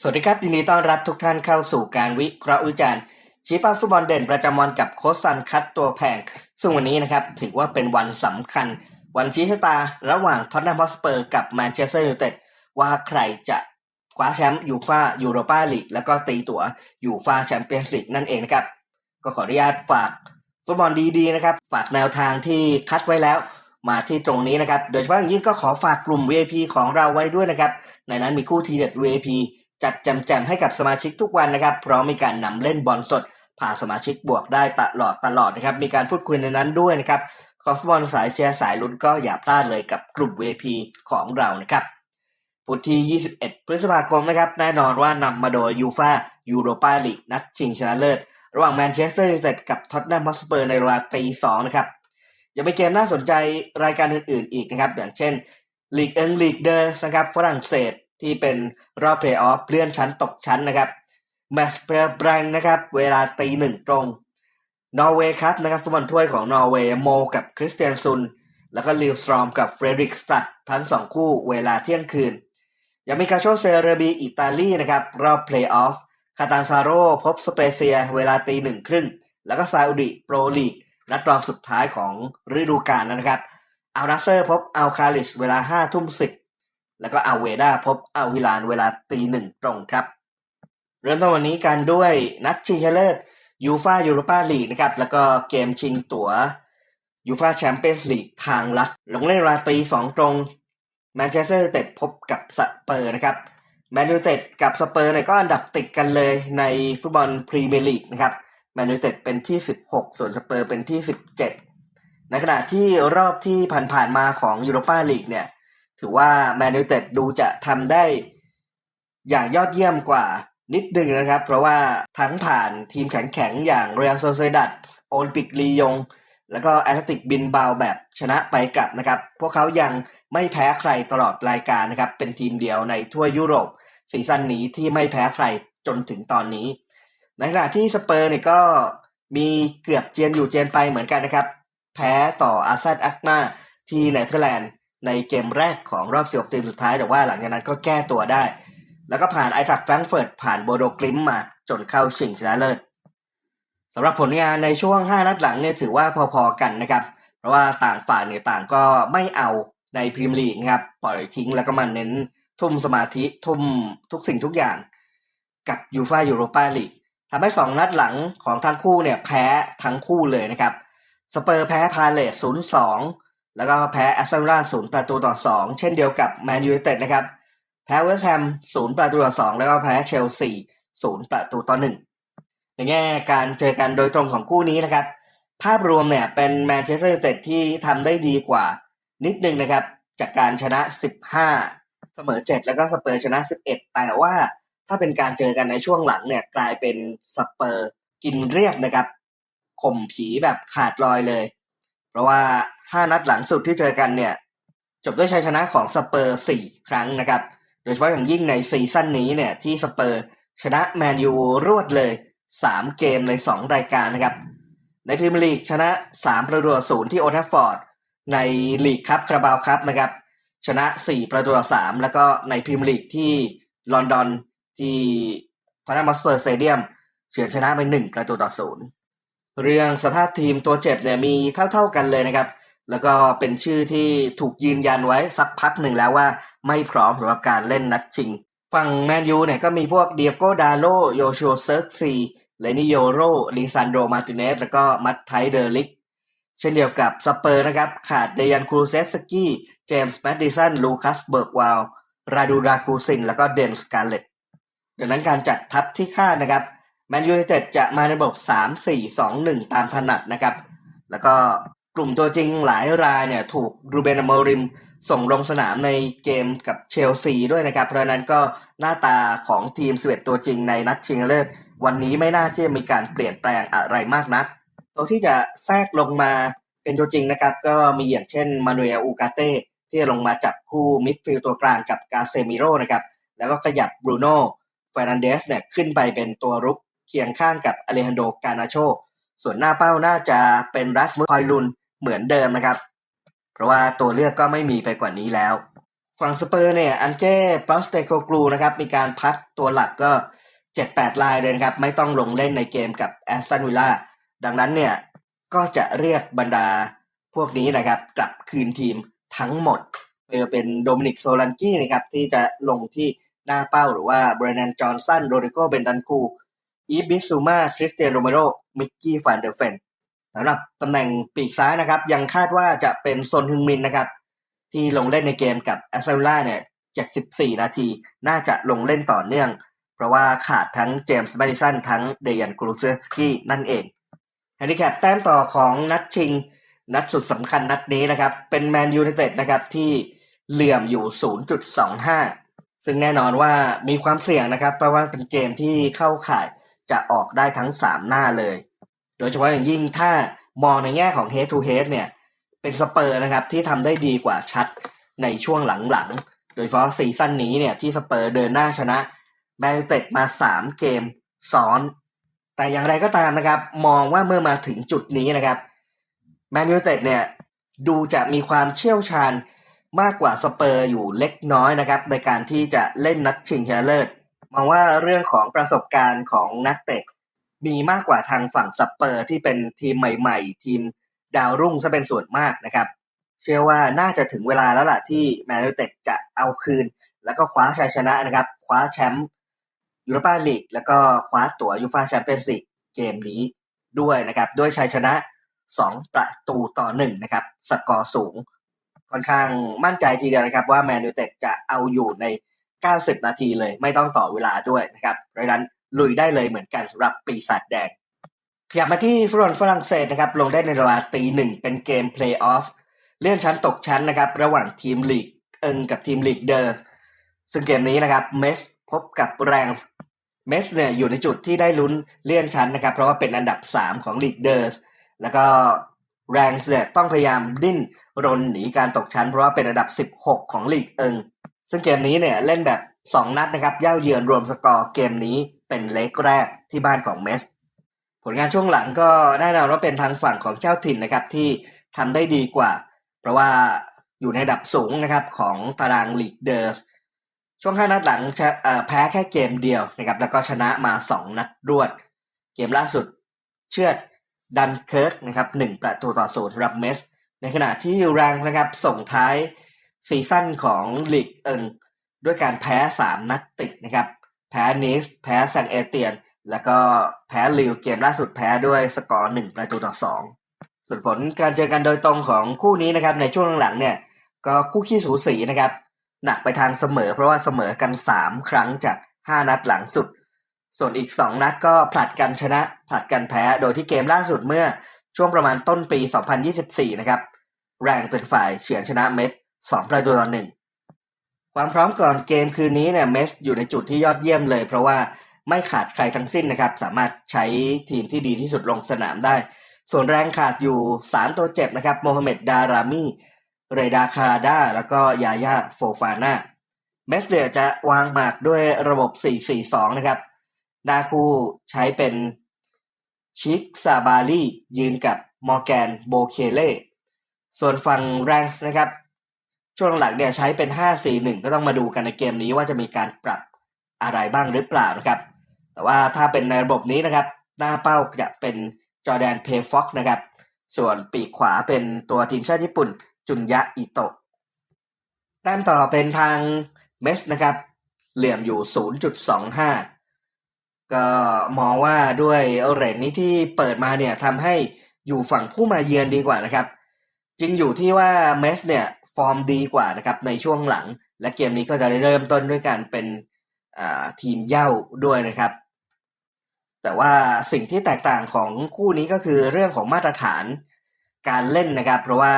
สวัสดีครับยินดีต้อนรับทุกท่านเข้าสู่การวิเคราะห์วิจารณ์ชี้เป้าฟุตบอลเด่นประจำวันกับโค้ชซันคัดตัวแพง ซึ่งวันนี้นะครับถือว่าเป็นวันสำคัญ วันชี้ชะตาระหว่างท็อตแนมฮอสเปอร์กับแมนเชสเตอร์ยูไนเต็ดว่าใครจะคว้าแชมป์ยูฟ่ายูโรปาลีกแล้วก็ตีตั๋วยูฟ่าแชมเปี้ยนส์ลีกนั่นเองนะครับ ก็ขออนุญาตฝากฟุตบอลดีๆนะครับ ฝากแนวทางที่คัดไว้แล้วมาที่ตรงนี้นะครับ โดยเฉพาะอย่างยิ่งก็ขอฝากกลุ่ม VIP ของเราไว้ด้วยนะครับ ในนั้นมีคู่ทีเด็ด VIP จัดแจมๆให้กับสมาชิกทุกวันนะครับพร้อมมีการนำเล่นบอลสดพาสมาชิกบวกได้ตลอดตลอดนะครับ มีการพูดคุยในนั้นด้วยนะครับคอฟบอลสายเชียร์สายลุ้นก็อย่าพลาดเลยกับกลุ่ม VP ของเรานะครับพุธที่ 21 พฤษภาคมนะครับแน่นอนว่านำมาโดยยูฟายูโรปาลีกนัดชิงชนะเลิศ ระหว่างแมนเชสเตอร์ยูไนเต็ดกับท็อตแนมฮอสเปอร์ในเวลาตีสองนะครับยังมีเกมน่าสนใจรายการอื่นๆ อีกนะครับ อย่างเช่นลีกเองลีกเดอร์นะครับฝรั่งเศส ที่เป็นรอบเพลย์ออฟเลื่อนชั้นตกชั้นนะครับแมตช์เปอร์แบงนะครับ เวลาตีหนึ่งตรง นอร์เวย์ครับนะครับฟุตบอลถ้วยของนอร์เวย์โมกับคริสเตียนซุน แล้วก็ลิวสตรอมกับเฟรดริกสตัดทั้งสองคู่เวลาเที่ยงคืน ยังมีคาโชเซเรบีอิตาลีนะครับ รอบเพลย์ออฟคาตานซาโรพบสเปเซีย เวลาตีหนึ่งครึ่ง แล้วก็ซาอุดิโปรลีกนัดรองสุดท้ายของฤดูกาลนะครับอัลนาเซอร์พบอัลคาลิชเวลาห้าทุ่มสิบ แล้วก็อัลเวดาพบอัลวิลานเวลาตีหนึ่งตรงครับ เริ่มต้นวันนี้กันด้วยนัดชิงชนะเลิศยูฟายูโรปาลีกนะครับ แล้วก็เกมชิงตั๋วยูฟาแชมเปี้ยนส์ลีกทางลัดลงเล่นเวลาตีสองตรงแมนเชสเตอร์เต็ดพบกับสเปอร์นะครับแมนยูเต็ดกับสเปอร์เนี่ยก็อันดับติดกันเลยในฟุตบอลพรีเมียร์ลีกนะครับแมนยูเต็ดเป็นที่ 16 ส่วนสเปอร์เป็นที่ 17 ในขณะที่รอบที่ผ่านๆมาของยูโรปาลีกเนี่ย ถือว่าแมนยูเต็ดดูจะทำได้อย่างยอดเยี่ยมกว่านิดนึงนะครับ เพราะว่าทั้งผ่านทีมแข็งๆ อย่างเรียลโซเซดัดโอลิมปิกลียง แล้วก็แอตเลติกบินบาวแบบชนะไปกลับนะครับ พวกเขายังไม่แพ้ใครตลอดรายการนะครับ เป็นทีมเดียวในทั่วยุโรปซีซั่นนี้ที่ไม่แพ้ใครจนถึงตอนนี้ ในขณะที่สเปอร์เนี่ยก็มีเกือบเจียนอยู่เจียนไปเหมือนกันนะครับ แพ้ต่ออาเซนอักมาที่เนเธอร์แลนด์ ในเกมแรกของรอบสิบทีมสุดท้ายแต่ว่าหลังจากนั้นก็แก้ตัวได้ แล้วก็ผ่านไอทักแฟรงเฟิร์ตผ่านโบโดกลิมมาจนเข้าชิงชนะเลิศสำหรับผลงานในช่วง 5 นัดหลังเนี่ยถือว่าพอๆกันนะครับ เพราะว่าต่างฝ่ายเนี่ยต่างก็ไม่เอาในพรีเมียร์ลีกครับปล่อยทิ้งแล้วก็มาเน้นทุ่มสมาธิทุ่มทุกสิ่งทุกอย่าง กับยูฟายูโรปาลีกทำให้ 2 นัดหลังของทั้งคู่เนี่ยแพ้ทั้งคู่เลยนะครับสเปอร์แพ้พาเลส0-2 แล้วก็แพ้แอสตันวิลล่าศูนย์ประตูต่อสองเช่นเดียวกับแมนยูไนเต็ดนะครับ แพ้เวสต์แฮมศูนย์ประตูต่อสองแล้วก็แพ้เชลซีศูนย์ประตูต่อหนึ่งในแง่การเจอกันโดยตรงของคู่นี้นะครับ ภาพรวมเนี่ยเป็นแมนเชสเตอร์ยูไนเต็ดที่ทำได้ดีกว่านิดนึงนะครับ จากการชนะ 15 เสมอ 7 แล้วก็สเปอร์ชนะ 11 แต่ว่าถ้าเป็นการเจอกันในช่วงหลังเนี่ยกลายเป็นสเปอร์กินเรียบนะครับข่มผีแบบขาดลอยเลย เพราะว่า5นัดหลังสุดที่เจอกันเนี่ย จบด้วยชัยชนะของสเปอร์4ครั้งนะครับ โดยเฉพาะอย่างยิ่งในซีซั่นนี้เนี่ยที่สเปอร์ชนะแมนยูรวดเลย 3 เกมใน2รายการนะครับ ในพรีเมียร์ลีกชนะ 3 ประตูต่อศูนย์ที่โอทัฟฟอร์ด ในลีกครับคาราบาวครับนะครับ ชนะ 4 ประตูต่อ3แล้วก็ในพรีเมียร์ลีกที่ลอนดอนที่พานามัสเปอร์สเตเดียมเฉือนชนะไป 1 ประตูต่อศูนย์ เรื่องสภาพทีมตัวเจ็บเนี่ยมีเท่า ๆกันเลยนะครับ แล้วก็เป็นชื่อที่ถูกยืนยันไว้สักพักหนึ่งแล้วว่าไม่พร้อมสำหรับการเล่นนัดชิง ฝั่งแมนยูเนี่ยก็มีพวกเดียโกดาโลโยโชเซิร์กซีเลนิโยโรลิซานโดมาติเนสแล้วก็มัตไทเดอร์ลิกเช่นเดียวกับสเปอร์นะครับ ขาดเดยันครูเซฟสกี้เจมส์แมดดิสันลูคัสเบิร์กวาลราดูดากูซินแล้วก็เดนสการเลตดังนั้นการจัดทัพที่คาดนะครับ แมนยูไนเต็ดจะมาในระบบ 3 4 2 1 ตามถนัดนะครับ แล้วก็กลุ่มตัวจริงหลายรายเนี่ยถูกรูเบนอมอริมส่งลงสนามในเกมกับเชลซีด้วยนะครับ เพราะนั้นก็หน้าตาของทีม11ตัวจริงในนัดชิงเลิศวันนี้ไม่น่าที่จะมีการเปลี่ยนแปลงอะไรมากนัก ตัวที่จะแทรกลงมาเป็นตัวจริงนะครับ ก็มีอย่างเช่นมานูเอลอูกาเต้ที่ลงมาจับคู่มิดฟิลด์ตัวกลางกับกาเซมิโร่นะครับ แล้วก็ขยับบรูโน่เฟรนันเดสเนี่ยขึ้นไปเป็นตัวรุก เคียงข้างกับอเลฮันโดกานาโช ส่วนหน้าเป้าน่าจะเป็นรัสมุสคอยลุนเหมือนเดิมนะครับ เพราะว่าตัวเลือกก็ไม่มีไปกว่านี้แล้วฝั่งสเปอร์เนี่ยอันเก้ปอสเตโกกลูนะครับมีการพัดตัวหลักก็ 7-8 ลายเลยนะครับ ไม่ต้องลงเล่นในเกมกับแอสตันวิลล่าดังนั้นเนี่ยก็จะเรียกบรรดาพวกนี้นะครับกลับคืนทีมทั้งหมดไม่ว่าเป็นโดมินิกโซลันกี้นะครับที่จะลงที่หน้าเป้าหรือว่าเบรนันจอห์นสันโรดิโกเบนดันคู อีบิซูมาคริสเตียนโรเมโรมิกกี้ฟานเดอร์เฟนสำหรับตำแหน่งปีกซ้ายนะครับ ยังคาดว่าจะเป็นซนฮึงมินนะครับ ที่ลงเล่นในเกมกับแอสตันวิลล่าเนี่ย 74 นาที น่าจะลงเล่นต่อเนื่อง เพราะว่าขาดทั้งเจมส์แมดิสันทั้งเดยันกรูเซสกี้นั่นเองแฮนดิแคปแต้มต่อของนัดชิง นัดสุดสำคัญนัดนี้นะครับ เป็นแมนยู i นเต็ดนะครับที่เหลื่อมอยู่ 0.25 ซึ่งแน่นอนว่ามีความเสี่ยงนะครับ เพราะว่าเป็นเกมที่เข้าข่าย จะออกได้ทั้ง 3 หน้าเลย โดยเฉพาะอย่างยิ่งถ้ามองในแง่ของ head to head เนี่ย เป็นสเปอร์นะครับ ที่ทำได้ดีกว่าชัดในช่วงหลังๆ โดยเฉพาะซีซั่นนี้เนี่ย ที่สเปอร์เดินหน้าชนะแมนยูเต็ดมา 3 เกมซ้อน แต่อย่างไรก็ตามนะครับ มองว่าเมื่อมาถึงจุดนี้นะครับแมนยูเต็ดเนี่ย ดูจะมีความเชี่ยวชาญมากกว่าสเปอร์อยู่เล็กน้อยนะครับ ในการที่จะเล่นนัดชิงชนะเลิศ มองว่าเรื่องของประสบการณ์ของนักเตะมีมากกว่าทางฝั่งสเปอร์ที่เป็นทีมใหม่ๆ ทีมดาวรุ่งซะเป็นส่วนมากนะครับ เชื่อว่าน่าจะถึงเวลาแล้วล่ะที่แมนยูเต็ดจะเอาคืน แล้วก็คว้าชัยชนะนะครับ คว้าแชมป์ยูโรปาลีกแล้วก็คว้าตั๋วยูฟาแชมเปี้ยนส์ลีกเกมนี้ด้วยนะครับด้วยชัยชนะ 2 ประตูต่อ 1 นะครับ สกอร์สูง ค่อนข้างมั่นใจทีเดียวนะครับว่าแมนยูเต็ดจะเอาอยู่ใน 90 นาทีเลย ไม่ต้องต่อเวลาด้วยนะครับเพระฉะนั้นลุยได้เลยเหมือนกันสำหรับปีศาจแดงขยับมาที่ฟุตบอลฝรั่งเศสนะครับ ลงได้ในเวลาตีหนึ่งเป็นเกมเพลย์ออฟเลื่อนชั้นตกชั้นนะครับ ระหว่างทีมลีกเอิงกับทีมลีกเดอร์ซึ่งเกมนี้นะครับเมสพบกับแรงเมสเนี่ยอยู่ในจุดที่ได้ลุ้นเลื่อนชั้นนะครับ เพราะว่าเป็นอันดับ 3 ของลีกเดอร์แล้วก็แรงเนี่ยต้องพยายามดิ้นรนหนีการตกชั้น เพราะว่าเป็นอันดับ 16 ของลีกเอิง ซึ่งเกมนี้เนี่ยเล่นแบบ 2 นัดนะครับเย่าเยือนรวมสกอร์เกมนี้เป็นเล็กแรกที่บ้านของเมส ผลงานช่วงหลังก็แน่นอนว่าเป็นทางฝั่งของเจ้าถิ่นนะครับที่ทำได้ดีกว่า เพราะว่าอยู่ในระดับสูงนะครับของตารางลีกเดอร์ช่วง5นัดหลังแพ้แค่เกมเดียวนะครับแล้วก็ชนะมา 2 นัดรวด เกมล่าสุดเชือดดันเคิร์กนะครับ1ประตูต่อศูนย์สำหรับเมส ในขณะที่แรงนะครับส่งท้าย ซีซั่นของลีกเอิงด้วยการแพ้ 3 นัดติดนะครับ แพ้นิส แพ้แซันเอเตียน แล้วก็แพ้ลิวเกมล่าสุดแพ้ด้วยสกอร์ 1 ประตูต่อ 2 ส่วนผลการเจอกันโดยตรงของคู่นี้นะครับ ในช่วงหลังๆเนี่ย ก็คู่ขี้สูสีนะครับ หนักไปทางเสมอเพราะว่าเสมอกัน 3 ครั้งจาก 5 นัดหลังสุด ส่วนอีก 2 นัดก็ผลัดกันชนะ ผลัดกันแพ้ โดยที่เกมล่าสุดเมื่อช่วงประมาณต้นปี 2024 นะครับ แรงเป็นฝ่ายเฉือนชนะเม็ด 2ประตูต่อ1ความพร้อมก่อนเกมคืนนี้เนี่ยเมสอยู่ในจุดที่ยอดเยี่ยมเลย เพราะว่าไม่ขาดใครทั้งสิ้นนะครับ สามารถใช้ทีมที่ดีที่สุดลงสนามได้ ส่วนแรงขาดอยู่ 3 ตัวเจ็บนะครับโมฮัมเหม็ดดารามีเรดาคาราดาแล้วก็ยายาโฟฟาน่าเมสเดียจะวางหมากด้วยระบบ 4-4-2 นะครับดาคูใช้เป็นชิกซาบาลียืนกับมอร์แกนโบเคเล่ส่วนฝั่งแรงส์นะครับ ช่วงหลังเนี่ยใช้เป็น 5-4-1 ก็ต้องมาดูกันในเกมนี้ว่าจะมีการปรับอะไรบ้างหรือเปล่านะครับ แต่ว่าถ้าเป็นในระบบนี้นะครับ หน้าเป้าจะเป็นจอแดนเพย์ฟ็อกนะครับ ส่วนปีกขวาเป็นตัวทีมชาติญี่ปุ่น จุนยะอิโตะแต้มต่อเป็นทางเมสนะครับ เหลี่ยมอยู่ 0.25 ก็มองว่าด้วยเรทนี้ที่เปิดมาเนี่ยทำให้อยู่ฝั่งผู้มาเยือนดีกว่านะครับ จริงอยู่ที่ว่าเมสเนี่ย ฟอร์มดีกว่านะครับในช่วงหลัง และเกมนี้ก็จะได้เริ่มต้นด้วยการเป็นทีมเย่าด้วยนะครับ แต่ว่าสิ่งที่แตกต่างของคู่นี้ก็คือเรื่องของมาตรฐานการเล่นนะครับ เพราะว่า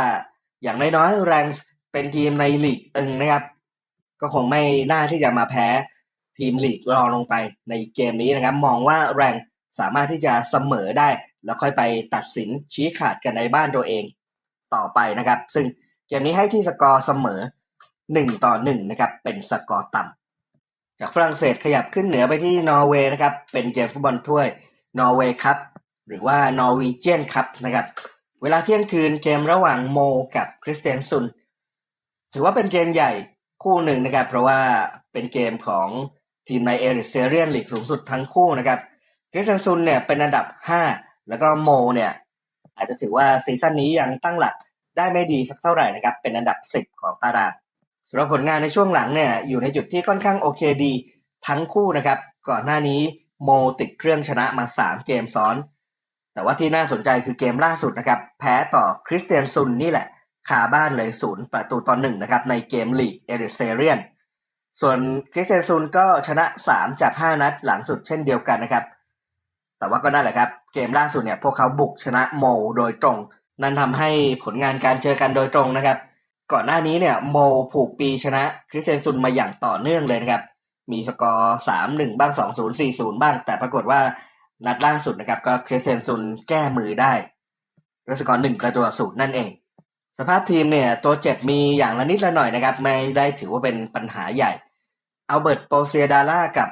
อย่างน้อยๆแรงเป็นทีมในลีกเองนะครับ ก็คงไม่น่าที่จะมาแพ้ทีมลีกรองลงไปในเกมนี้นะครับ มองว่าแรงสามารถที่จะเสมอได้ แล้วค่อยไปตัดสินชี้ขาดกันในบ้านตัวเองต่อไปนะครับ ซึ่ง เกมนี้ให้ที่สกอร์เสมอ 1 ต่อ 1 นะครับ เป็นสกอร์ต่ำจากฝรั่งเศสขยับขึ้นเหนือไปที่นอร์เวย์นะครับ เป็นเกมฟุตบอลถ้วยนอร์เวย์ครับ หรือว่านอร์วีเจียนครับนะครับ เวลาเที่ยงคืนเกมระหว่างโมกับคริสเตนซุน ถือว่าเป็นเกมใหญ่คู่หนึ่งนะครับ เพราะว่าเป็นเกมของทีมในเอริเซเรียนลีกสูงสุดทั้งคู่นะครับคริสเซนซุนเนี่ยเป็นอันดับ 5 แล้วก็โมเนี่ยอาจจะถือว่าซีซั่นนี้ยังตั้งหลัก ได้ไม่ดีสักเท่าไหร่นะครับ เป็นอันดับ 10 ของตารางสำหรับผลงานในช่วงหลังเนี่ยอยู่ในจุดที่ค่อนข้างโอเคดี ทั้งคู่นะครับ ก่อนหน้านี้โมติดเครื่องชนะมา 3 เกมซ้อน แต่ว่าที่น่าสนใจคือเกมล่าสุดนะครับ แพ้ต่อคริสเตียนซุนนี่แหละคาบ้านเลยศูนย์ประตูต่อหนึ่งนะครับในเกมลีกเอริเซเรียน ส่วนคริสเตียนซุนก็ชนะ 3 จาก 5 นัดหลังสุดเช่นเดียวกันนะครับ แต่ว่าก็นั่นแหละครับ เกมล่าสุดเนี่ยพวกเขาบุกชนะโมโดยตรง นั่นทำให้ผลงานการเจอกันโดยตรงนะครับ ก่อนหน้านี้เนี่ยโมผูกปีชนะคริสเตียนซุนมาอย่างต่อเนื่องเลยนะครับ มีสกอร์สามหนึ่งบ้างสองศูนย์สี่ศูนย์บ้าง แต่ปรากฏว่านัดล่าสุดนะครับก็คริสเตียนซุนแก้มือได้ด้วยสกอร์หนึ่งประตูศูนย์นั่นเอง สภาพทีมเนี่ยตัวเจ็บมีอย่างละนิดละหน่อยนะครับ ไม่ได้ถือว่าเป็นปัญหาใหญ่อัลเบิร์ตโปเซียดาล่ากับ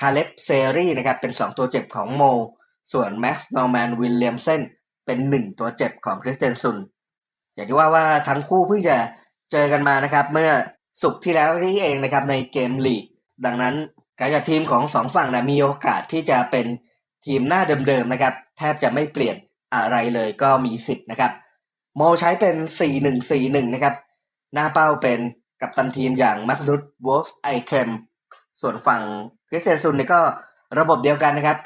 คาเล็บเซรีนะครับเป็นสองตัวเจ็บของโม ส่วนแม็กซ์นอร์แมนวิลเลียมเซน เป็นหนึ่งตัวเจ็บของคริสเตนซุน อย่างที่ว่าว่าทั้งคู่เพิ่งจะเจอกันมานะครับ เมื่อสุกที่แล้วนี่เองนะครับในเกมลีก ดังนั้นการจัดทีมของสองฝั่งนะมีโอกาสที่จะเป็นทีมหน้าเดิมๆนะครับ แทบจะไม่เปลี่ยนอะไรเลยก็มีสิทธิ์นะครับ โมใช้เป็น 4-1-4-1 นะครับ หน้าเป้าเป็นกัปตันทีมอย่างมักนุตวอฟไอเครมส่วนฝั่งคริสเตนซุนเนี่ยก็ระบบเดียวกันนะครับ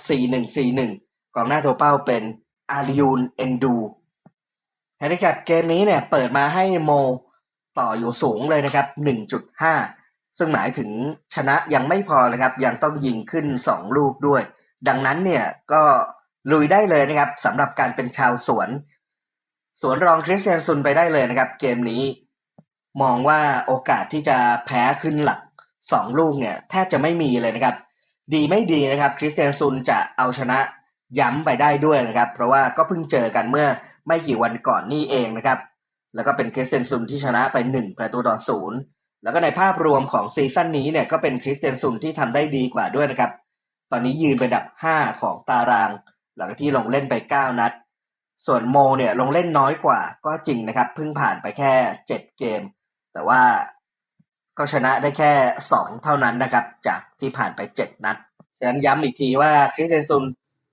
4-1-4-1 กองหน้าตัวเป้าเป็น อาริยูนเอนดูแฮนดิแคปเกมนี้เนี่ยเปิดมาให้โมต่ออยู่สูงเลยนะครับ 1.5 ซึ่งหมายถึงชนะยังไม่พอนะครับ ยังต้องยิงขึ้น 2 ลูกด้วย ดังนั้นเนี่ยก็ลุยได้เลยนะครับสำหรับการเป็นชาวสวน สวนรองคริสเตียนซุนไปได้เลยนะครับ เกมนี้ มองว่าโอกาสที่จะแพ้ขึ้นหลัก 2 ลูกเนี่ยแทบจะไม่มีเลยนะครับ ดีไม่ดีนะครับคริสเตียนซุนจะเอาชนะ ย้ำไปได้ด้วยนะครับ เพราะว่าก็เพิ่งเจอกันเมื่อไม่กี่วันก่อนนี่เองนะครับ แล้วก็เป็นคริสเตนซุนที่ชนะไป 1 ประตูต่อศูนย์แล้วก็ในภาพรวมของซีซั่นนี้เนี่ยก็เป็นคริสเตนซุนที่ทำได้ดีกว่าด้วยนะครับ ตอนนี้ยืนเป็นอันดับ 5 ของตาราง หลังที่ลงเล่นไป 9 นัด ส่วนโมเนี่ยลงเล่นน้อยกว่าก็จริงนะครับ เพิ่งผ่านไปแค่ 7 เกม แต่ว่าก็ชนะได้แค่ 2 เท่านั้นนะครับ จากที่ผ่านไป 7 นัดฉะนั้นย้ำอีกทีว่าคริสเตนซุน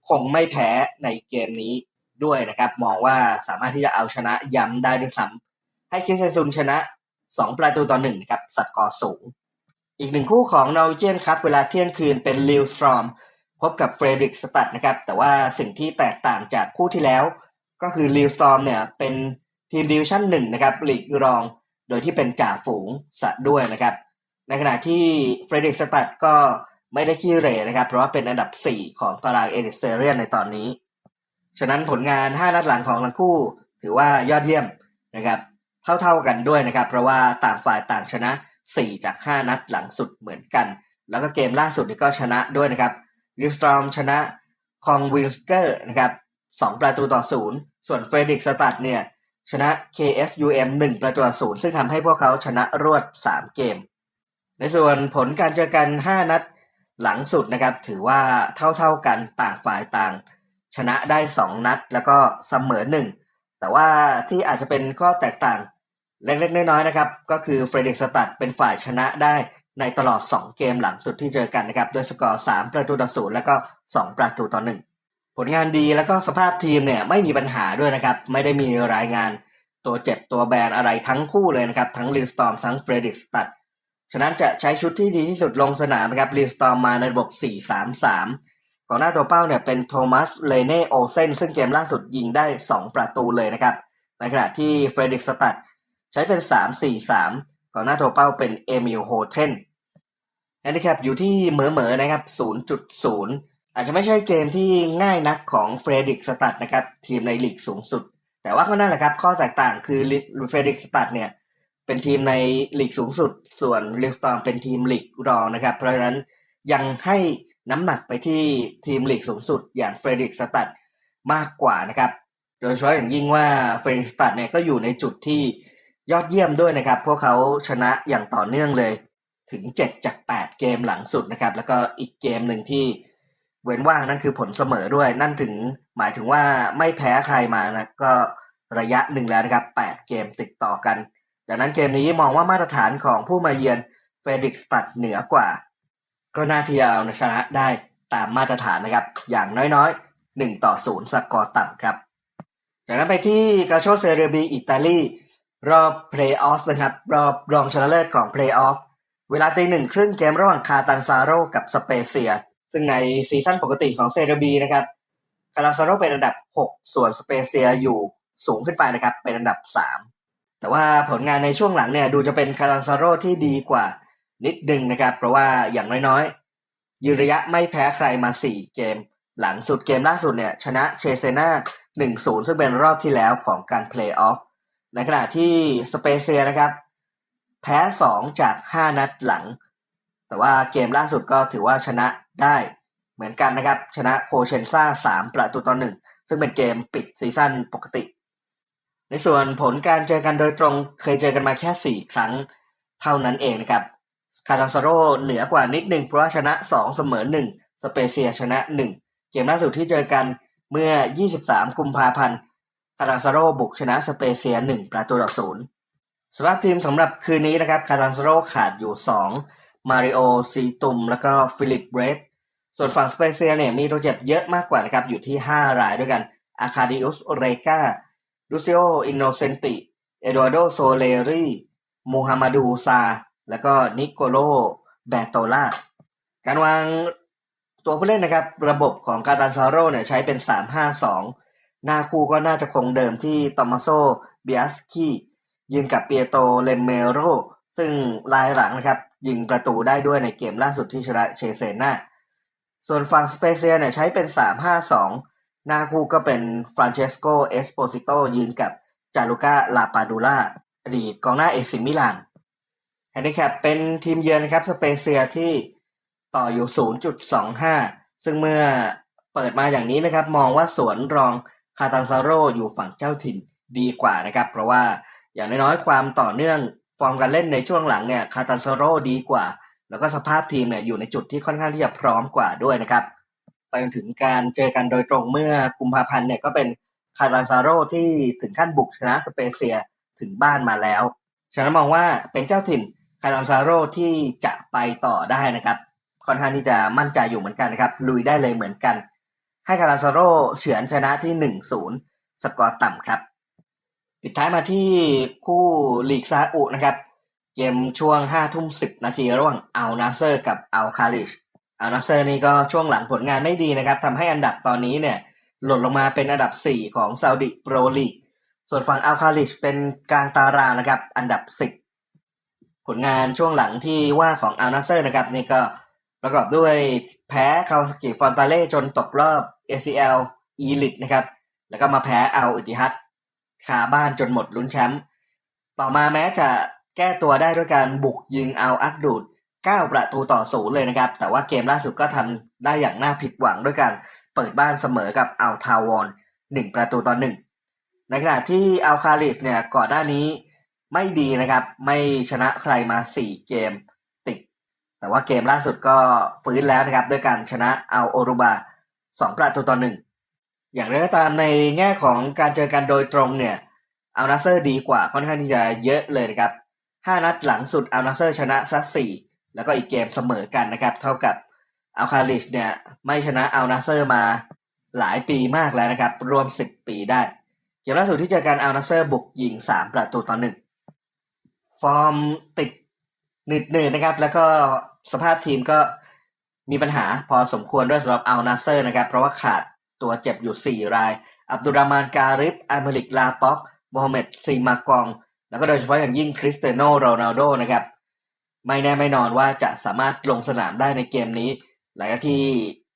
คงไม่แพ้ในเกมนี้ด้วยนะครับ มองว่าสามารถที่จะเอาชนะย้ำได้ด้วยซ้ำให้คริสเตียนซุนชนะ 2 ประตูต่อหนึ่งนะครับสัดกอสูง อีกหนึ่งคู่ของนอร์เวเจียนครับ เวลาเที่ยงคืนเป็นลิวสตรอมพบกับเฟรดริกสตัดนะครับ แต่ว่าสิ่งที่แตกต่างจากคู่ที่แล้ว ก็คือลิวสตรอมเนี่ยเป็นทีมดิวชั่นหนึ่งนะครับลีกรอง โดยที่เป็นจ่าฝูงสัตว์ด้วยนะครับ ในขณะที่เฟรดริกสตัดก็ ไม่ได้ขี้เหร่นะครับ เพราะว่าเป็นอันดับ 4 ของตารางเอริเซเรียนในตอนนี้ ฉะนั้นผลงาน 5 นัดหลังของทั้งคู่ ถือว่ายอดเยี่ยมนะครับเท่าๆกันด้วยนะครับ เพราะว่าต่างฝ่ายต่างชนะ 4 จาก 5 นัดหลังสุดเหมือนกัน แล้วก็เกมล่าสุดนี่ก็ชนะด้วยนะครับลิวสตรอมชนะคองวิลสเกอร์นะครับ2ประตูต่อ 0 ส่วนเฟรดิกสตัดเนี่ยชนะ KFUM 1 ประตูต่อ 0 ซึ่งทำให้พวกเขาชนะรวด 3 เกม ในส่วนผลการเจอกัน 5 นัด หลังสุดนะครับถือว่าเท่าๆกันต่างฝ่ายต่าง ชนะได้ 2 นัด แล้วก็เสมอ 1 แต่ว่าที่อาจจะเป็นข้อแตกต่างเล็กๆน้อยๆนะครับ ก็คือเฟรเดิกสตัดเป็นฝ่ายชนะได้ในตลอด 2 เกมหลังสุดที่เจอกันนะครับด้วยสกอร์3ประตูต่อศูนย์แล้วก็ 2 ประตูต่อ1ผลงานดีแล้วก็สภาพทีมเนี่ยไม่มีปัญหาด้วยนะครับ ไม่ได้มีรายงานตัวเจ็บตัวแบนอะไรทั้งคู่เลยนะครับ ทั้งลิวสตอมทั้งเฟรดิกสตัด ฉะนั้นจะใช้ชุดที่ดีที่สุดลงสนามนะครับลิวสตอมมาในระบบ 4-3-3 ก่อนหน้าตัวเป้าเนี่ยเป็นโทมัสเลเน่โอเซนซึ่งเกมล่าสุดยิงได้ 2 ประตูเลยนะครับ ในขณะที่เฟรดิกสตัดใช้เป็น 3-4-3 ก่อนหน้าตัวเป้าเป็นเอมิลโฮเทนแฮนดิแคปอยู่ที่เหมอๆนะครับ 0.0 อาจจะไม่ใช่เกมที่ง่ายนักของเฟรดิกสตัดนะครับทีมในลีกสูงสุด แต่ว่าก็นั่นแหละครับข้อแตกต่างคือเฟรดิกสตัดเนี่ย เป็นทีมในลีกสูงสุด ส่วนลิวสตอมเป็นทีมลีกรองนะครับ เพราะฉะนั้นยังให้น้ำหนักไปที่ทีมลีกสูงสุดอย่างเฟรดิกสตัดมากกว่านะครับ โดยเฉพาะอย่างยิ่งว่าเฟรดิกสตัดเนี่ยก็อยู่ในจุดที่ยอดเยี่ยมด้วยนะครับ พวกเขาชนะอย่างต่อเนื่องเลยถึง 7 จาก 8 เกมหลังสุดนะครับ แล้วก็อีกเกมหนึ่งที่เว้นว่างนั่นคือผลเสมอด้วย นั่นถึงหมายถึงว่าไม่แพ้ใครมานะก็ระยะหนึ่งแล้วนะครับ 8 เกมติดต่อกัน ดังนั้นเกมนี้มองว่ามาตรฐานของผู้มาเยือนเฟรดิกสตัดเหนือกว่า ก็น่าที่จะเอาชนะได้ตามมาตรฐานนะครับ อย่างน้อยๆ 1 ต่อ 0 สกอร์ต่ำครับ จากนั้นไปที่กาโชเซเรบีอิตาลีรอบเพลย์ออฟนะครับ รอบรองชนะเลิศของเพลย์ออฟเวลาตีหนึ่งครึ่งเกมระหว่างคาตันซาโรกับสเปเซีย ซึ่งในซีซั่นปกติของเซเรบีนะครับคาตันซาโรเป็นอันดับ 6 ส่วนสเปเซียอยู่สูงขึ้นไปนะครับ เป็นอันดับ 3 แต่ว่าผลงานในช่วงหลังเนี่ยดูจะเป็นคาตันซาโรที่ดีกว่านิดนึงนะครับ เพราะว่าอย่างน้อยๆยืนระยะไม่แพ้ใครมา 4 เกม หลังสุดเกมล่าสุดเนี่ยชนะเชเซนา1-0 ซึ่งเป็นรอบที่แล้วของการเพลย์ออฟในขณะที่สเปเซียนะครับ แพ้ 2 จาก 5 นัดหลัง แต่ว่าเกมล่าสุดก็ถือว่าชนะได้เหมือนกันนะครับ ชนะโคเชนซ่า 3 ประตูต่อหนึ่งซึ่งเป็นเกมปิดซีซั่นปกติ ในส่วนผลการเจอกันโดยตรงเคยเจอกันมาแค่ 4 ครั้งเท่านั้นเองนะครับคาตันซาโรเหนือกว่านิดหนึ่งเพราะว่าชนะ 2 เสมอ 1 สเปเซียชนะ 1 เกมล่าสุดที่เจอกันเมื่อ 23 กุมภาพันธ์คาตันซาโรบุกชนะสเปเซีย 1 ประตูต่อศูนย์สำหรับทีมสำหรับคืนนี้นะครับคาตันซาโรขาดอยู่ 2 มาริโอซีตุม แล้วก็ฟิลิปเบรดส่วนฝั่งสเปเซียเนี่ยมีตัวเจ็บเยอะมากกว่านะครับอยู่ที่ 5 รายด้วยกันอาคาดิอุสเรกา ลูซิโอ อินโนเซนติ เอดวาร์โดโซเลรีมูฮัมหมัดูซา แล้วก็นิโกโล แบตโตล่า การวางตัวผู้เล่นนะครับ ระบบของกาตันซาโรเนี่ยใช้เป็น 3-5-2 หน้าคู่ก็น่าจะคงเดิมที่ตอมาโซเบียสคียืนกับเปียโตเลมเมโร ซึ่งลายหลังนะครับ ยิงประตูได้ด้วยในเกมล่าสุดที่ชนะเชเซนาส่วนฝั่งสเปเซียเนี่ยใช้เป็น 3-5-2 หน้าคู่ก็เป็นฟรานเชสโกเอสโปซิโตยืนกับจารุก้าลาปาดูล่าอดีตกองหน้าเอซิมิลานแฮนดิแคปเป็นทีมเยือนนะครับสเปเซียที่ต่ออยู่ 0.25 ซึ่งเมื่อเปิดมาอย่างนี้นะครับ มองว่าสวนรองคาตันซาโรอยู่ฝั่งเจ้าถิ่นดีกว่านะครับ เพราะว่าอย่างน้อยๆความต่อเนื่องฟอร์มการเล่นในช่วงหลังเนี่ยคาตันซาโรดีกว่า แล้วก็สภาพทีมเนี่ยอยู่ในจุดที่ค่อนข้างที่จะพร้อมกว่าด้วยนะครับ ไปจนถึงการเจอกันโดยตรงเมื่อกุมภาพันธ์เนี่ยก็เป็นคาตันซาโรที่ถึงขั้นบุกชนะสเปเซียถึงบ้านมาแล้ว ฉะนั้นมองว่าเป็นเจ้าถิ่นคาตันซาโรที่จะไปต่อได้นะครับค่อนข้างที่จะมั่นใจอยู่เหมือนกันนะครับลุยได้เลยเหมือนกัน ให้คาตันซาโรเฉือนชนะที่ 1-0 สกอร์ต่ำครับ ปิดท้ายมาที่คู่ลีกซาอุนะครับ เกมช่วง5ทุ่ม10 นาทีระหว่างอัลนาเซอร์กับอัลคาลิช อัลนาเซอร์นี่ก็ช่วงหลังผลงานไม่ดีนะครับทำให้อันดับตอนนี้เนี่ยหล่นลงมาเป็นอันดับ 4 ของซาอุดิโปรลีก ส่วนฝั่งอัลคาลิชเป็นกลางตารางนะครับ อันดับ 10 ผลงานช่วงหลังที่ว่าของอัลนาเซอร์นะครับนี่ก็ประกอบด้วยแพ้คาวสกิฟอนตาเล่จนตกรอบ ACL e l i t นะครับ แล้วก็มาแพ้อัลอิติฮัดคาบ้านจนหมดลุ้นแชมป์ต่อมาแม้จะแก้ตัวได้ด้วยการบุกยิงอัลอักดูด 9 ประตูต่อศูนย์เลยนะครับ แต่ว่าเกมล่าสุดก็ทำได้อย่างน่าผิดหวังด้วยการเปิดบ้านเสมอกับอัลทาวอน1ประตูต่อหนึ่งในขณะที่อัลคาลิสเนี่ยก่อนหน้านี้ไม่ดีนะครับ ไม่ชนะใครมา 4 เกมติด แต่ว่าเกมล่าสุดก็ฟื้นแล้วนะครับ ด้วยการชนะอัลโอรูบา 2 ประตูต่อหนึ่งอย่างไรก็ตามในแง่ของการเจอกันโดยตรงเนี่ยอัลนาเซอร์ดีกว่าค่อนข้างที่จะเยอะเลยนะครับ 5 นัดหลังสุดอัลนาเซอร์ชนะซัส4 แล้วก็อีกเกมเสมอกันนะครับ เท่ากับอัลคาลิสเนี่ยไม่ชนะอัลนาเซอร์มาหลายปีมากแล้วนะครับ รวม 10 ปีได้ เกมล่าสุดที่เจอกันอัลนาเซอร์บุกยิง 3 ประตูต่อหนึ่งฟอร์มติดหนืดๆนะครับ แล้วก็สภาพทีมก็มีปัญหาพอสมควรด้วยสำหรับอัลนาเซอร์นะครับ เพราะว่าขาดตัวเจ็บอยู่ 4 ราย อับดุลรามานการิฟอัมาลิกลาป็อกโมฮัมเหม็ดซีมากอง แล้วก็โดยเฉพาะอย่างยิ่งคริสเตียโนโรนัลโดนะครับ ไม่แน่ไม่นอนว่าจะสามารถลงสนามได้ในเกมนี้ หลังจากที่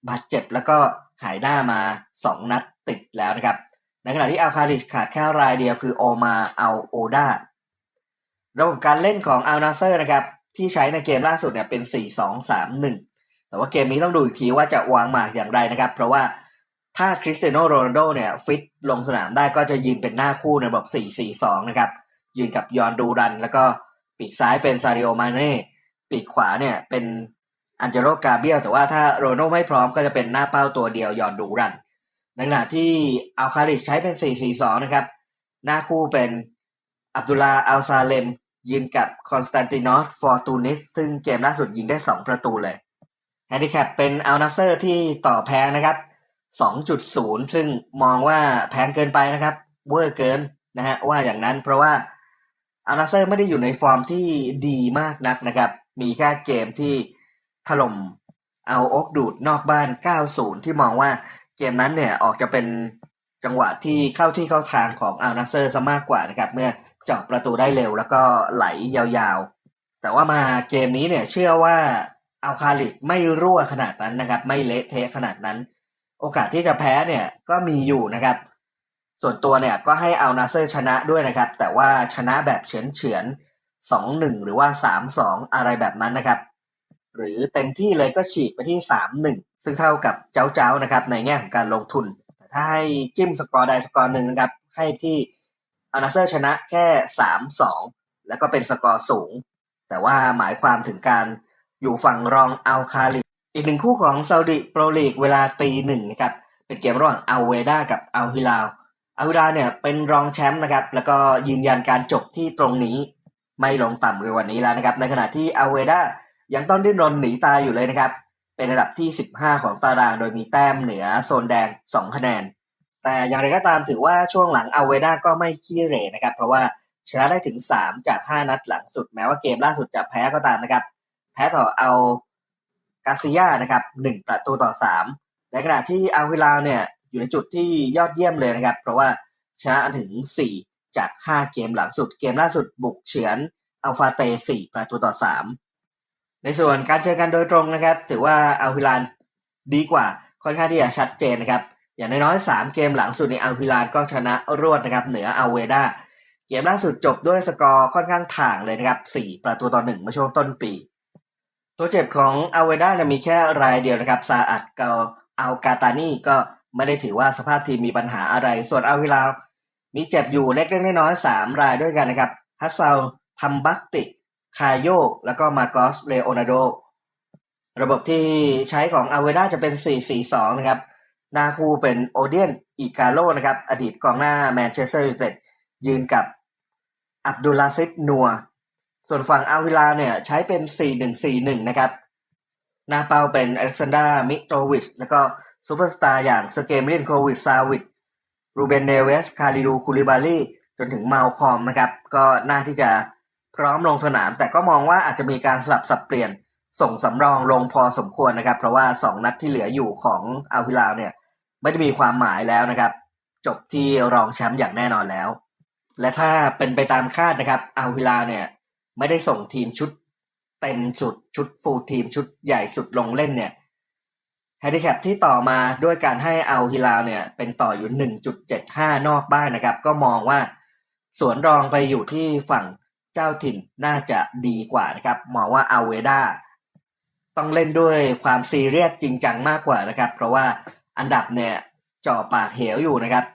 บาดเจ็บแล้วก็หายหน้ามา 2 นัดติดแล้วนะครับ ในขณะที่อัลคาลิชขาดแค่รายเดียวคือโอมาอัลโอดาระบบการเล่นของอัลนาเซอร์นะครับ ที่ใช้ในเกมล่าสุดเนี่ยเป็น 4-2-3-1 แต่ว่าเกมนี้ต้องดูอีกทีว่าจะวางหมากอย่างไรนะครับ เพราะว่าถ้าคริสเตียโนโรนัลโดเนี่ยฟิตลงสนามได้ก็จะยืนเป็นหน้าคู่ในระบบ 4-4-2 นะครับ ยืนกับยอนดูรันแล้วก็ ปีกซ้ายเป็นซาริโอมาเน่ปีกขวาเนี่ยเป็นอันเจโรกาเบียลแต่ว่าถ้าโรนัลไม่พร้อมก็จะเป็นหน้าเป้าตัวเดียวยอนดูรันในขณะที่อัลคาลิชใช้เป็น 4-4-2 นะครับ หน้าคู่เป็นอับดุลลาอัลซาเลมยืนกับคอนสแตนตินอสฟอร์ตูนิสซึ่งเกมล่าสุดยิงได้ 2 ประตูเลยแฮนดิแคปเป็นอัลนาเซอร์ที่ต่อแพงนะครับ 2.0 ซึ่งมองว่าแพงเกินไปนะครับ เวอร์เกินนะฮะว่าอย่างนั้นเพราะว่า อัลนาเซอร์ไม่ได้อยู่ในฟอร์มที่ดีมากนักนะครับ มีแค่เกมที่ถล่มเอาอกดูดนอกบ้าน 9-0 ที่มองว่าเกมนั้นเนี่ยออกจะเป็นจังหวะที่เข้าที่เข้าทางของอัลนาเซอร์ซะมากกว่านะครับ เมื่อเจาะประตูได้เร็วแล้วก็ไหลยาวๆ แต่ว่ามาเกมนี้เนี่ยเชื่อว่าอัลคาลิสไม่รั่วขนาดนั้นนะครับ ไม่เละเทะขนาดนั้น โอกาสที่จะแพ้เนี่ยก็มีอยู่นะครับ ส่วนตัวเนี่ยก็ให้เอานาเซอร์ชนะด้วยนะครับ แต่ว่าชนะแบบเฉือนเฉือนสองหนึ่งหรือว่าสามสองอะไรแบบนั้นนะครับ หรือเต็มที่เลยก็ฉีกไปที่สามหนึ่งซึ่งเท่ากับเจ้าเจ้านะครับ ในแง่ของการลงทุน แต่ถ้าให้จิ้มสกอร์ใดสกอร์หนึ่งนะครับ ให้ที่อนาเซอร์ชนะแค่สามสองแล้วก็เป็นสกอร์สูง แต่ว่าหมายความถึงการอยู่ฝั่งรองอัลคาลิอีกหนึ่งคู่ของซาอุดิโปรลีกเวลาตีหนึ่งนะครับเป็นเกมระหว่างอัลเวดากับอัลฮิลาล อัลฮิลาเนี่ยเป็นรองแชมป์นะครับ แล้วก็ยืนยันการจบที่ตรงนี้ไม่ลงต่ำกว่าวันนี้แล้วนะครับ ในขณะที่อัลเวดายังต้องดิ้นรนหนีตายอยู่เลยนะครับ เป็นอันดับที่ 15 ของตารางโดยมีแต้มเหนือโซนแดง 2 คะแนน แต่อย่างไรก็ตามถือว่าช่วงหลังอัลเวดาก็ไม่ขี้เหร่นะครับ เพราะว่าชนะได้ถึง 3 จาก 5 นัดหลังสุดแม้ว่าเกมล่าสุดจะแพ้ก็ตามนะครับ แพ้ต่อเอากาซิยานะครับหนึ่งประตูต่อสามในขณะที่อัลฮิลาเนี่ย อยู่ในจุดที่ยอดเยี่ยมเลยนะครับ เพราะว่าชนะถึง 4 จาก 5 เกมหลังสุด เกมล่าสุดบุกเฉือนอัลฟาเต 4 ประตูต่อ 3 ในส่วนการเจอกันโดยตรงนะครับ ถือว่าอัลฮิลาลดีกว่าค่อนข้างที่จะชัดเจนนะครับ อย่างน้อยๆ3เกมหลังสุดในอัลฮิลาลก็ชนะรวดนะครับ เหนืออัลเวดาเกมล่าสุดจบด้วยสกอร์ค่อนข้างถ่างเลยนะครับ 4 ประตูต่อ 1 เมื่อช่วงต้นปี ตัวเจ็บของอัลเวด้าเนี่ยมีแค่รายเดียวนะครับซาอัดกับอัลกาตานีก็ ไม่ได้ถือว่าสภาพทีมมีปัญหาอะไร ส่วนอัลวิลาวมีเจ็บอยู่เล็กเล็กน้อยๆสามรายด้วยกันนะครับฮัสซาลทัมบักติ คาโยแล้วก็มาโกสเลโอนาโด ระบบที่ใช้ของอัลเวด้าจะเป็น 4-4-2 นะครับนาคูเป็นโอเดียนอิกาโลนะครับ อดีตกองหน้าแมนเชสเตอร์ยูไนเต็ดยืนกับอับดุลลาซิดนัว ส่วนฝั่งอัลวิลาเนี่ยใช้เป็น 4-1-4-1 นะครับ นาเปาเป็นอเล็กซานดรามิโตวิชแล้วก็ ซูเปอร์สตาร์อย่างสเกมเลียนโควิดซาวิดรูเบนเนเวส คาริดูคูลิบาลีจนถึงเมาคอมนะครับ ก็น่าที่จะพร้อมลงสนาม แต่ก็มองว่าอาจจะมีการสลับสับเปลี่ยนส่งสำรองลงพอสมควรนะครับ เพราะว่า 2 นัดที่เหลืออยู่ของอัลวิลาวเนี่ย ไม่ได้มีความหมายแล้วนะครับ จบที่รองแชมป์อย่างแน่นอนแล้ว และถ้าเป็นไปตามคาดนะครับอัลวิลาเนี่ย ไม่ได้ส่งทีมชุดเต็มสุดชุดฟูลทีมชุดใหญ่สุดลงเล่นเนี่ย แฮนดิแคปที่ต่อมาด้วยการให้เอัลฮิลาเนี่ยเป็นต่ออยู่ 1.75 นอกบ้านนะครับ ก็มองว่าสวนรองไปอยู่ที่ฝั่งเจ้าถิ่นน่าจะดีกว่านะครับ มองว่าอัลเวดาต้องเล่นด้วยความซีเรียสจริงจังมากกว่านะครับ เพราะว่าอันดับเนี่ยจ่อปากเหวอยู่นะครับ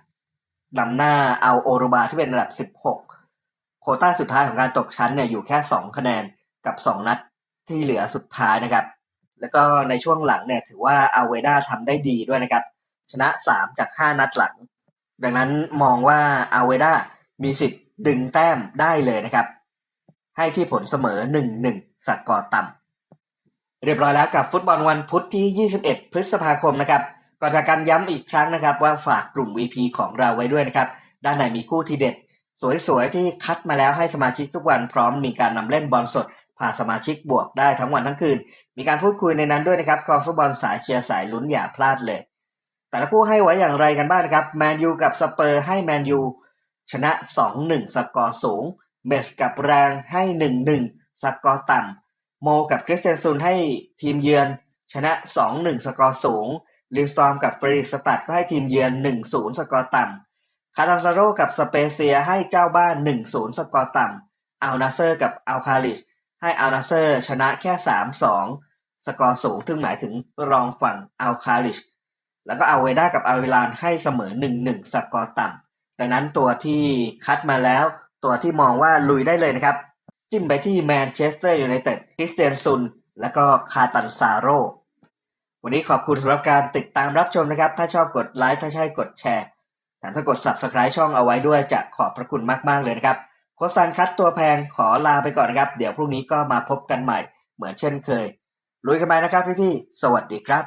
นำหน้าเอาโอรูบาที่เป็นอันดับ 16 โคต้าสุดท้ายของการตกชั้นเนี่ยอยู่แค่ 2 คะแนนกับ 2 นัดที่เหลือสุดท้ายนะครับ แล้วก็ในช่วงหลังเนี่ยถือว่าอัลเวด้าทำได้ดีด้วยนะครับ ชนะ 3 จาก 5 นัดหลัง ดังนั้นมองว่าอัลเวด้ามีสิทธิ์ดึงแต้มได้เลยนะครับ ให้ที่ผลเสมอ 1-1สกอร์ต่ำเรียบร้อยแล้วกับฟุตบอลวันพุธที่ 21 พฤษภาคมนะครับก่อนจากการย้ำอีกครั้งนะครับ ว่าฝากกลุ่ม VP ของเราไว้ด้วยนะครับ ด้านในมีคู่ทีเด็ด สวยๆ ที่คัดมาแล้วให้สมาชิกทุกวันพร้อมมีการนำเล่นบอลสด พาสมาชิกบวกได้ทั้งวันทั้งคืน มีการพูดคุยในนั้นด้วยนะครับคอฟุตบอลสายเชียร์สายลุ้นอย่าพลาดเลย แต่ละคู่ให้ไว้อย่างไรกันบ้างนะครับ แมนยูกับสเปอร์ให้แมนยูชนะ 2-1 สกอร์สูง เบสกับแรงให้ 1-1 สกอร์ต่ำ โมกับคริสเตนซุนให้ทีมเยือน ชนะ 2-1 สกอร์สูง ลิวสตอมกับเฟริกสตัดก็ให้ทีมเยือน 1-0 สกอร์ต่ำ คาร์ตันซาโรกับสเปเซียให้เจ้าบ้าน 1-0 สกอร์ต่ำอัลนาเซอร์กับอัลคาลิช ให้อัลนาเซอร์ชนะแค่ 3-2 สกอร์สูง ซึ่งหมายถึงรองฝั่งอัลคาลิช แล้วก็อัลเวด้ากับอัลวิลานให้เสมอ 1-1 สกอร์ต่ำดังนั้นตัวที่คัดมาแล้ว ตัวที่มองว่าลุยได้เลยนะครับ จิ้มไปที่แมนเชสเตอร์ยูไนเต็ดคริสเตียนซุน แล้วก็คาตันซาโร วันนี้ขอบคุณสำหรับการติดตามรับชมนะครับ ถ้าชอบกดไลค์ ถ้าใช่กดแชร์แต่ถ้ากด subscribe ช่องเอาไว้ด้วยจะขอบพระคุณมาก ๆ เลยนะครับ โคซันคัดตัวแพงขอลาไปก่อนนะครับ เดี๋ยวพรุ่งนี้ก็มาพบกันใหม่ เหมือนเช่นเคยลุยกันไปนะครับพี่ๆสวัสดีครับ